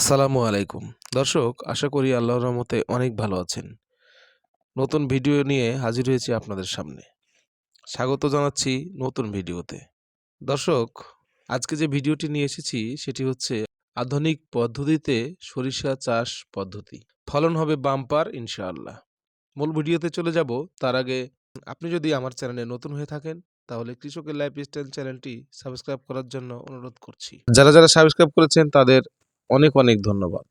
আসসালামু আলাইকুম। দর্শক, আশা করি আল্লাহর রহমতে অনেক ভালো আছেন। নতুন ভিডিও নিয়ে হাজির হয়েছি আপনাদের সামনে। স্বাগত জানাচ্ছি নতুন ভিডিওতে। দর্শক, আজকে যে ভিডিওটি নিয়ে এসেছি, সেটি হচ্ছে আধুনিক পদ্ধতিতে সরিষা চাষ পদ্ধতি। ফলন হবে বাম্পার, ইনশাআল্লাহ। মূল ভিডিওতে চলে যাব। তার আগে আপনি যদি আমার চ্যানেলে নতুন হয়ে থাকেন, তাহলে কৃষকের লাইফ স্টাইল চ্যানেলটি সাবস্ক্রাইব করার জন্য অনুরোধ করছি। যারা যারা সাবস্ক্রাইব করেছেন, তাদের অনেক অনেক ধন্যবাদ।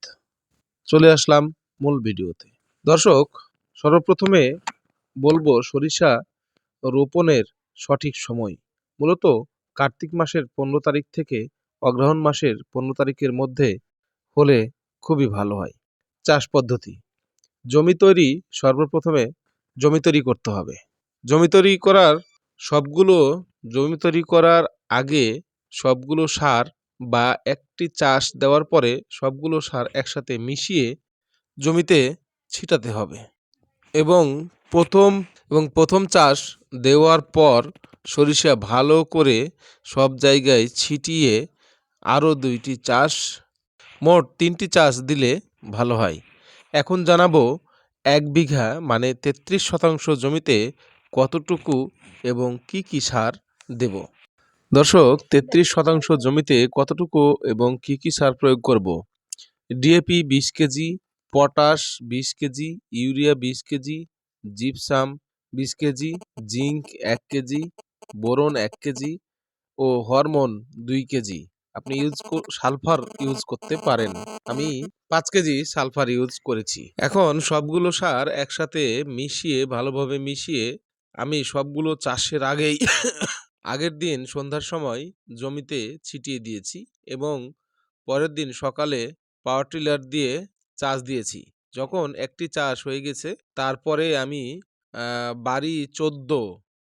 চলে আসলাম মূল ভিডিওতে। দর্শক, সর্বপ্রথমে বলব সরিষা রোপণের সঠিক সময়। মূলত কার্তিক মাসের পনেরো তারিখ থেকে অগ্রহণ মাসের পনেরো তারিখের মধ্যে হলে খুবই ভালো হয়। চাষ পদ্ধতি। জমি তৈরি সর্বপ্রথমে জমি তৈরি করতে হবে। জমি তৈরি করার সবগুলো, জমি তৈরি করার আগে সবগুলো সার বা একটি চাষ দেওয়ার পরে সবগুলো সার একসাথে মিশিয়ে জমিতে ছিটাতে হবে। এবং প্রথম এবং প্রথম চাষ দেওয়ার পর সরিষা ভালো করে সব জায়গায় ছিটিয়ে আরও দুইটি চাষ, মোট তিনটি চাষ দিলে ভালো হয়। এখন জানাব এক বিঘা মানে তেত্রিশ শতাংশ জমিতে কতটুকু এবং কি কি সার দেব। দর্শক, তেত্রিশ শতাংশ জমিতে কতটুকু এবং কি কি সার প্রয়োগ করব? ডিএপি বিশ কেজি, পটাশ বিশ কেজি, ইউরিয়া বিশ কেজি, জিপসাম বিশ কেজি জিঙ্ক এক কেজি, বোরন এক কেজি ও হরমোন দুই কেজি। আপনি ইউজ সালফার ইউজ করতে পারেন। আমি পাঁচ কেজি সালফার ইউজ করেছি। এখন সবগুলো সার একসাথে মিশিয়ে, ভালোভাবে মিশিয়ে আমি সবগুলো চাষের আগেই আগের দিন সন্ধ্যার সময় জমিতে ছিটিয়ে দিয়েছি এবং পরের দিন সকালে পাওয়ার টিলার দিয়ে চাষ দিয়েছি। যখন একটি চাষ হয়ে গেছে, তারপরে আমি বাড়ি চোদ্দ,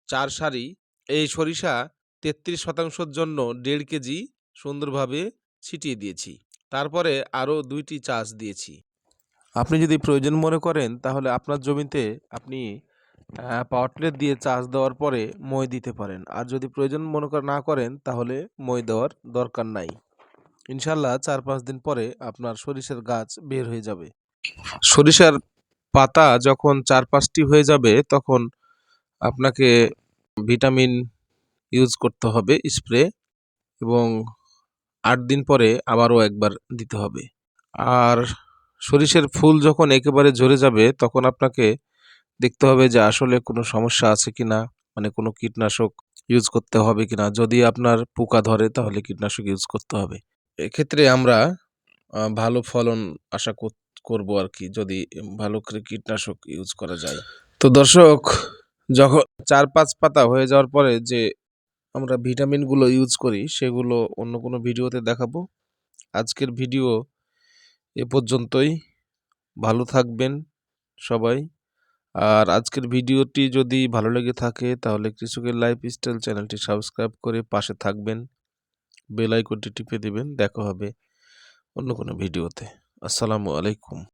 চার সারি, এই সরিষা তেত্রিশ শতাংশের জন্য দেড় কেজি সুন্দরভাবে ছিটিয়ে দিয়েছি। তারপরে আরও দুইটি চাষ দিয়েছি। আপনি যদি প্রয়োজন মনে করেন, তাহলে আপনার জমিতে আপনি পাওয়ার টিলার দিয়ে চার্জ দেওয়ার পরে মই দিতে পারেন। আর যদি প্রয়োজন মনে কর, না করেন, তাহলে মই দেওয়ার দরকার নাই। ইনশাল্লাহ চার পাঁচ দিন পরে আপনার সরিষার গাছ বের হয়ে যাবে। সরিষার পাতা যখন চার পাঁচটি হয়ে যাবে, তখন আপনাকে ভিটামিন ইউজ করতে হবে স্প্রে এবং আট দিন পরে আবারও একবার দিতে হবে। আর সরিষার ফুল যখন একেবারে ঝরে যাবে, তখন আপনাকে দেখতে হবে যে আসলে কোনো সমস্যা আছে কি না মানে কোনো কীটনাশক ইউজ করতে হবে কি না যদি আপনার পোকা ধরে, তাহলে কীটনাশক ইউজ করতে হবে। এক্ষেত্রে আমরা ভালো ফলন আশা কর- করব আর কি, যদি ভালো করে কীটনাশক ইউজ করা যায়। তো দর্শক, যখন চার পাঁচ পাতা হয়ে যাওয়ার পরে যে আমরা ভিটামিনগুলো ইউজ করি, সেগুলো অন্য কোনো ভিডিওতে দেখাবো। আজকের ভিডিও এ পর্যন্তই। ভালো থাকবেন সবাই। আর আজকের ভিডিওটি যদি ভালো লেগে থাকে, তাহলে কৃষকের লাইফ স্টাইল চ্যানেলটি সাবস্ক্রাইব করে পাশে থাকবেন। বেল আইকনটি টিপে দেবেন। দেখা হবে অন্য কোনো ভিডিওতে। আসসালামু আলাইকুম।